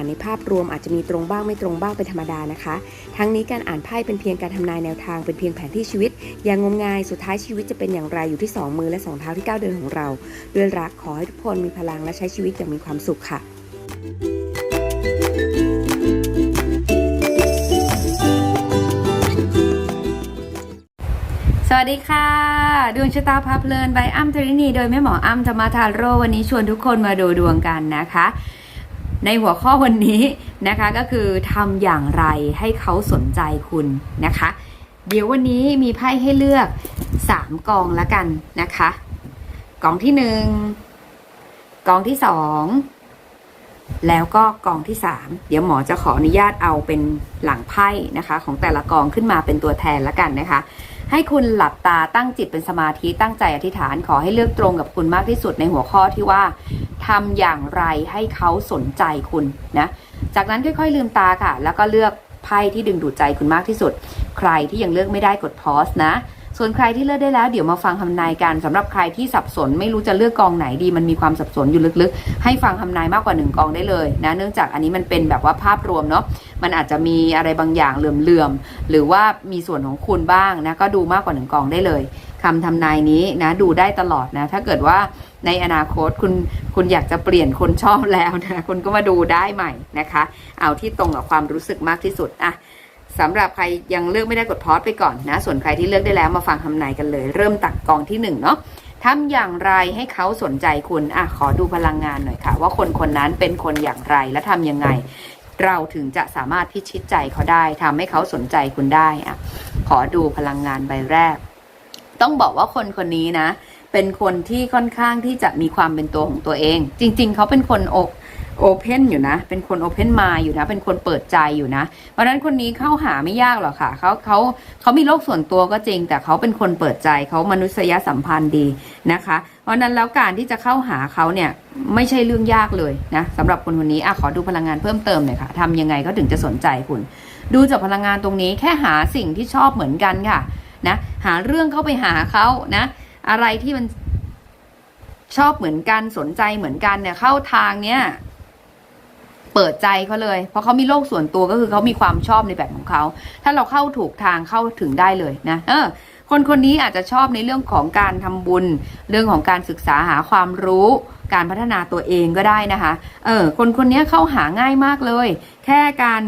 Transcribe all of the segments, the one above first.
านในภาพรวมอาจจะมีตรงบ้างไม่ตรงบ้างเป็นธรรมดานะคะ ทั้งนี้การอ่านไพ่เป็นเพียงการทำนายแนวทางเป็นเพียงแผนที่ชีวิต อย่างงมงายสุดท้ายชีวิตจะเป็นอย่างไรอยู่ที่สองมือและสองเท้าที่ก้าวเดินของเรา ด้วยรักขอให้ทุกคนมีพลังและใช้ชีวิตอย่างมีความสุขค่ะสวัสดีค่ะ ดวงชะตาพาเพลินใบอ้ำธรินี โดยแม่หมออ้ำธรรมาทาโรวันนี้ชวนทุกคนมาดูดวงกันนะคะ ในหัวข้อวันนี้นะคะก็คือทำอย่างไรให้เขาสนใจคุณนะคะ เดี๋ยววันนี้มีไพ่ให้เลือก 3 กองละกันนะคะ กองที่ 1 กองที่ 2 แล้วก็กองที่ 3 เดี๋ยวหมอจะขออนุญาตเอาเป็นหลังไพ่นะคะ ของแต่ละกองขึ้นมาเป็นตัวแทนละกันนะคะให้คุณหลับตาตั้งจิตเป็นสมาธิตั้งใจอธิษฐานขอให้เลือกตรงกับคุณมากที่สุดในหัวข้อที่ว่า ทำอย่างไรให้เขาสนใจคุณนะ จากนั้นค่อยๆลืมตาค่ะ แล้วก็เลือกไพ่ที่ดึงดูดใจคุณมากที่สุด ใครที่ยังเลือกไม่ได้กดพอสนะ ส่วนใครที่เลือกได้แล้วเดี๋ยวมาฟังคำนายกันสำหรับใครที่สับสนไม่รู้จะเลือกกองไหนดี มันมีความสับสนอยู่ลึกๆ ให้ฟังคำนายมากกว่าหนึ่งกองได้เลยนะเนื่องจากอันนี้มันเป็นแบบว่าภาพรวมเนาะมันอาจจะมีอะไรบางอย่างเหลื่อมๆหรือว่ามีส่วนของคุณบ้างนะก็ดูมากกว่าหนึ่งกองได้เลยคำทำนายนี้นะดูได้ตลอดนะถ้าเกิดว่าในอนาคตคุณคุณอยากจะเปลี่ยนคนชอบแล้วนะคุณก็มาดูได้ใหม่นะคะ เอาที่ตรงกับความรู้สึกมากที่สุดอะ สำหรับใครยังเลือกไม่ได้กดพอสไปก่อนนะ ส่วนใครที่เลือกได้แล้วมาฟังคำนายกันเลย เริ่มตักกองที่หนึ่งเนาะทำอย่างไรให้เขาสนใจคุณอะขอดูพลังงานหน่อยค่ะ ว่าคนคนนั้นเป็นคนอย่างไรและทำยังไง เราถึงจะสามารถพิชิตใจเขาได้ทำให้เขาสนใจคุณได้อะขอดูพลังงานใบแรก ต้องบอกว่าคนคนนี้นะ เป็นคนที่ค่อนข้างที่จะมีความเป็นตัวของตัวเอง จริง ๆ เขาเป็นคนอก โอเพนอยู่นะ เป็นคนโอเพนมาอยู่นะ เป็นคนเปิดใจอยู่นะ เพราะนั้นคนนี้เข้าหาไม่ยากหรอกค่ะ เขาเขาเขามีโลกส่วนตัวก็จริง แต่เขาเป็นคนเปิดใจเขามนุษยสัมพันธ์ดีนะคะ เพราะฉะนั้นแล้วการที่จะเข้าหาเขาเนี่ยไม่ใช่เรื่องยากเลยนะสำหรับคนคนนี้อะขอดูพลังงานเพิ่มเติมหน่อยค่ะทำยังไงก็ถึงจะสนใจคุณ ดูจากพลังงานตรงนี้แค่หาสิ่งที่ชอบเหมือนกันค่ะนะหาเรื่องเข้าไปหาเขานะ อะไรที่มันชอบเหมือนกันสนใจเหมือนกันเนี่ยเข้าทางเนี้ย เปิดใจเขาเลย เพราะเขามีโลกส่วนตัวก็คือเขามีความชอบในแบบของเขา ถ้าเราเข้าถูกทางเข้าถึงได้เลยนะ เออ คนคนนี้อาจจะชอบในเรื่องของการทำบุญ เรื่องของการศึกษาหาความรู้ การพัฒนาตัวเองก็ได้นะคะ เออ คนคนนี้เข้าหาง่ายมากเลย แค่การ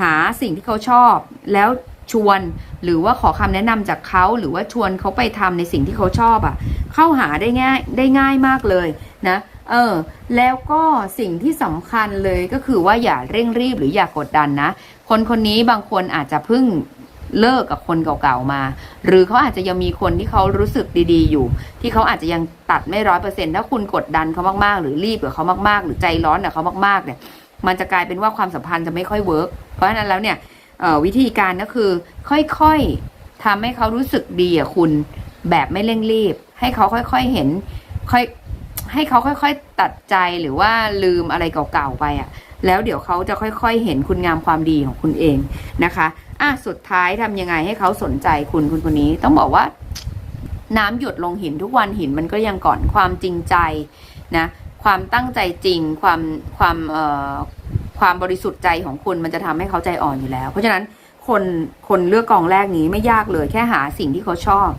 หาสิ่งที่เขาชอบแล้ว ชวน หรือว่าขอคำแนะนำจากเขาหรือว่าชวนเขาไปทำในสิ่งที่เขาชอบอะ่ะ เข้าหาได้ง่ายได้ง่ายมากเลยนะเออแล้วก็สิ่งที่สำคัญเลยก็คือว่าอย่าเร่งรีบหรืออย่ากดดันนะ คนคนนี้บางคนอาจจะเพิ่งเลิกกับคนเก่าๆมา หรือเขาอาจจะยังมีคนที่เขารู้สึกดีๆอยู่ ที่เขาอาจจะยังตัดไม่ร้อยเปอร์เซ็นถ้าคุณกดดันเขามากๆ หรือรีบกับเขามากๆ หรือใจร้อนกับเขามากๆเนี่ยมันจะกลายเป็นว่าความสัมพันธ์จะไม่ค่อยเวิร์กเพราะฉะนั้นแล้วเนี่ย วิธีการก็คือ ค่อยๆทำให้เขารู้สึกดีอะคุณ แบบไม่เร่งรีบ ให้เขาค่อยๆเห็น ค่อยให้เขาค่อย ๆ ตัดใจหรือว่าลืมอะไรเก่าๆไปอะ แล้วเดี๋ยวเขาจะค่อย ๆ เห็นคุณงามความดีของคุณเองนะคะอะสุดท้ายทำยังไงให้เขาสนใจคุณคุณคนนี้ ต้องบอกว่าน้ำหยดลงหินทุกวันหินมันก็ยังก่อนความจริงใจนะความตั้งใจจริงความความเอ่อ ความบริสุทธิ์ใจของคุณมันจะทำให้เขาใจอ่อนอยู่แล้ว เพราะฉะนั้นคนคนเลือกกองแรกนี้ไม่ยากเลยแค่หาสิ่งที่เขาชอบ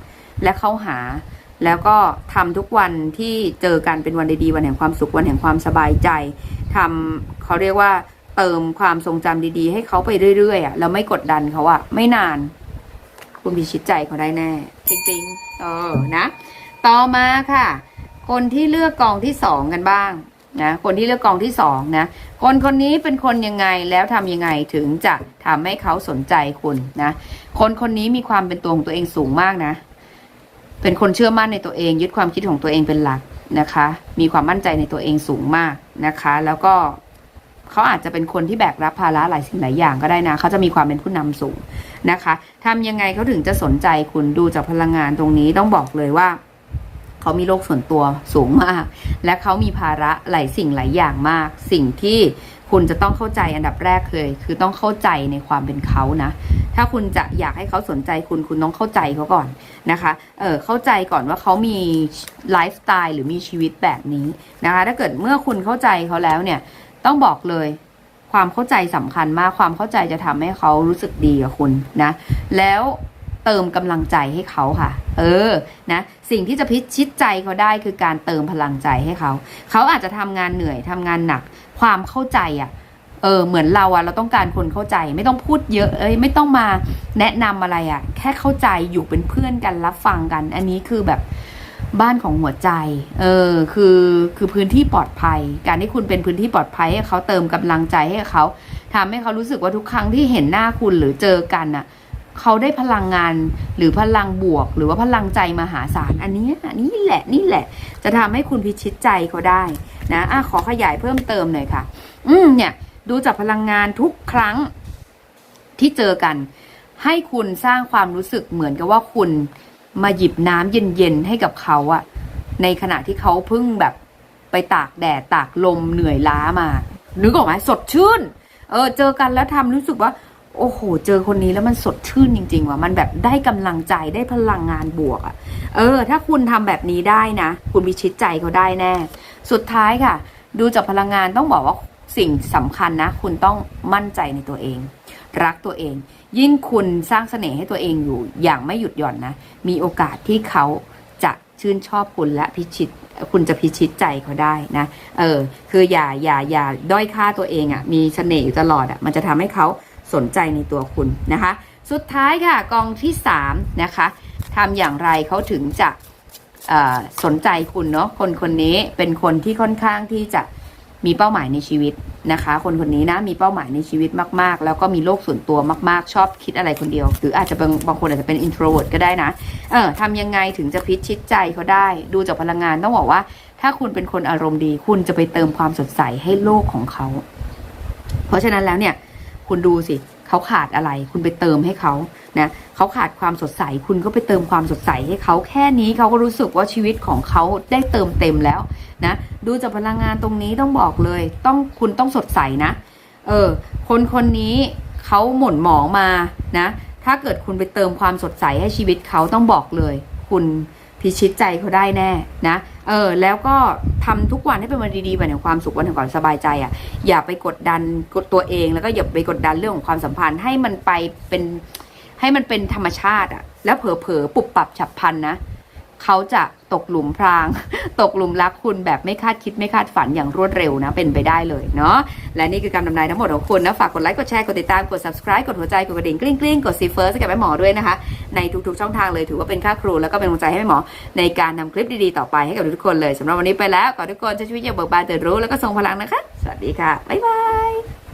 และเขาหา แล้วก็ทำทุกวันที่เจอกันเป็นวันดีๆวันแห่งความสุขวันแห่งความสบายใจทำเขาเรียกว่าเติมความทรงจำดีๆ ให้เขาไปเรื่อยๆอะแล้วไม่กดดันเขาอะไม่นาน คุณพิชิตใจเขาได้แน่ จริงๆ เออนะ ต่อมาค่ะ คนที่เลือกกองที่สองกันบ้าง นะคนที่เลือกกองที่สองนะคนคนนี้เป็นคนยังไงแล้วทำยังไงถึงจะทำให้เขาสนใจคุณนะคนคนนี้มีความเป็นตัวของตัวเองสูงมากนะ เป็นคนเชื่อมั่นในตัวเอง ยึดความคิดของตัวเองเป็นหลักนะคะ มีความมั่นใจในตัวเองสูงมากนะคะ แล้วก็เขาอาจจะเป็นคนที่แบกรับภาระหลายสิ่งหลายอย่างก็ได้นะ เขาจะมีความเป็นผู้นำสูงนะคะทำยังไงเขาถึงจะสนใจคุณดูจากพลังงานตรงนี้ต้องบอกเลยว่า เขามีโลกส่วนตัวสูงมาก และเขามีภาระหลายสิ่งหลายอย่างมาก สิ่งที่คุณจะต้องเข้าใจอันดับแรกเลย คือต้องเข้าใจในความเป็นเขานะ ถ้าคุณจะอยากให้เขาสนใจคุณคุณต้องเข้าใจเขาก่อนนะคะ เออเข้าใจก่อนว่าเขามีไลฟ์สไตล์หรือมีชีวิตแบบนี้นะคะ ถ้าเกิดเมื่อคุณเข้าใจเขาแล้วเนี่ย ต้องบอกเลยความเข้าใจสำคัญมากความเข้าใจจะทำให้เขารู้สึกดีกับคุณนะ แล้ว เติมกำลังใจให้เขาค่ะ เออ นะ สิ่งที่จะพิชิตใจเขาได้คือการเติมพลังใจให้เขา เขาอาจจะทำงานเหนื่อยทำงานหนัก ความเข้าใจอะ่ะ เออ เหมือนเราอะเราต้องการคนเข้าใจ ไม่ต้องพูดเยอะ เอ้ย ไม่ต้องมาแนะนำอะไรอะ่ะ แค่เข้าใจ อยู่เป็นเพื่อนกัน รับฟังกัน อันนี้คือแบบบ้านของหัวใจ เออ คือ คือพื้นที่ปลอดภัย การที่คุณเป็นพื้นที่ปลอดภัยให้เขาเติมกำลังใจให้เขาทำให้เขารู้สึกว่าทุกครั้งที่เห็นหน้าคุณหรือเจอกันอะ เขาได้พลังงานหรือพลังบวก หรือว่าพลังใจมหาศาลอันนี้นี่แหละนี่แหละ จะทำให้คุณพิชิตใจเขาได้นะอะขอขยายเพิ่มเติมหน่อยค่ะ อืมเนี่ย ดูจากพลังงานทุกครั้งที่เจอกัน ให้คุณสร้างความรู้สึกเหมือนกับว่าคุณมาหยิบน้ำเย็นๆให้กับเขาอะในขณะที่เขาเพิ่งแบบไปตากแดดตากลมเหนื่อยล้ามานึกออกไหมสดชื่น เออ เจอกันแล้วทำรู้สึกว่า โอ้โห เจอคนนี้แล้วมันสดชื่นจริง ๆ ว่ะ มันแบบได้กำลังใจได้พลังงานบวกอะ่ะ เออ ถ้าคุณทำแบบนี้ได้นะ คุณพิชิตใจเขาได้แน่ สุดท้ายค่ะ ดูจากพลังงานต้องบอกว่าสิ่งสำคัญนะ คุณต้องมั่นใจในตัวเอง รักตัวเอง ยิ่งคุณสร้างเสน่ห์ให้ตัวเองอยู่ อย่างไม่หยุดหย่อนนะ มีโอกาสที่เขาจะชื่นชอบคุณและพิชิตคุณจะพิชิตใจเขาได้นะ เออ คืออย่าอย่าอย่าด้อยค่าตัวเองอะ่ะ มีเสน่ห์อยู่ตลอดอะ่ะ มันจะทำให้เขา สนใจในตัวคุณนะคะ สุดท้ายค่ะกองที่3นะคะทำอย่างไรเขาถึงจะสนใจคุณเนาะคนคนนี้เป็นคนที่ค่อนข้างที่จะมีเป้าหมายในชีวิตนะคะ คนคนนี้นะมีเป้าหมายในชีวิตมาก ๆ แล้วก็มีโลกส่วนตัวมาก ๆ ชอบคิดอะไรคนเดียว หรืออาจจะบางบางคนอาจจะเป็น introvert ก็ได้นะเออทำยังไงถึงจะพิชิตใจเขาได้ ดูจากพลังงานต้องบอกว่า ถ้าคุณเป็นคนอารมณ์ดี คุณจะไปเติมความสดใสให้โลกของเขา เพราะฉะนั้นแล้วเนี่ย คุณดูสิเขาขาดอะไร คุณไปเติมให้เขานะเขาขาดความสดใส คุณก็ไปเติมความสดใสให้เขาแค่นี้เขาก็รู้สึกว่าชีวิตของเขาได้เติมเต็มแล้วนะดูจากพลังงานตรงนี้ต้องบอกเลย ต้องคุณต้องสดใสนะ เออ คนคนนี้เขาหม่นหมองมานะ ถ้าเกิดคุณไปเติมความสดใสให้ชีวิตเขาต้องบอกเลย คุณ พิชิตใจเขาได้แน่นะเออแล้วก็ทำทุกวันให้เป็นวันดีๆวันแห่งความสุขวันแห่งความสบายใจอะ่ะอย่าไปกดดันกดตัวเองแล้วก็อย่าไปกดดันเรื่องของความสัมพันธ์ให้มันไปเป็นให้มันเป็นธรรมชาติอะ่ะแล้วเผลอๆปุบปับฉับพลันนะ เขาจะตกหลุมพราง ตกหลุมรักคุณแบบไม่คาดคิดไม่คาดฝันอย่างรวดเร็วนะ เป็นไปได้เลยเนาะและนี่คือการดำนายทั้งหมดของคุณนะ ฝากกดไลค์กดแชร์กดติดตามกด subscribe กดหัวใจกดกระดิ่งกลิ้งกลิ้งกดซีเฟิร์สกับแม่หมอด้วยนะคะ ในทุกๆช่องทางเลยถือว่าเป็นค่าครูแล้วก็เป็นกำลังใจให้แม่หมอ ในการนำคลิปดีๆต่อไปให้กับทุกคนเลยสำหรับวันนี้ไปแล้วขอทุกคนใช้ชีวิตอย่างเบิกบานตื่นรู้แล้วก็ทรงพลังนะคะ สวัสดีค่ะบ๊ายบาย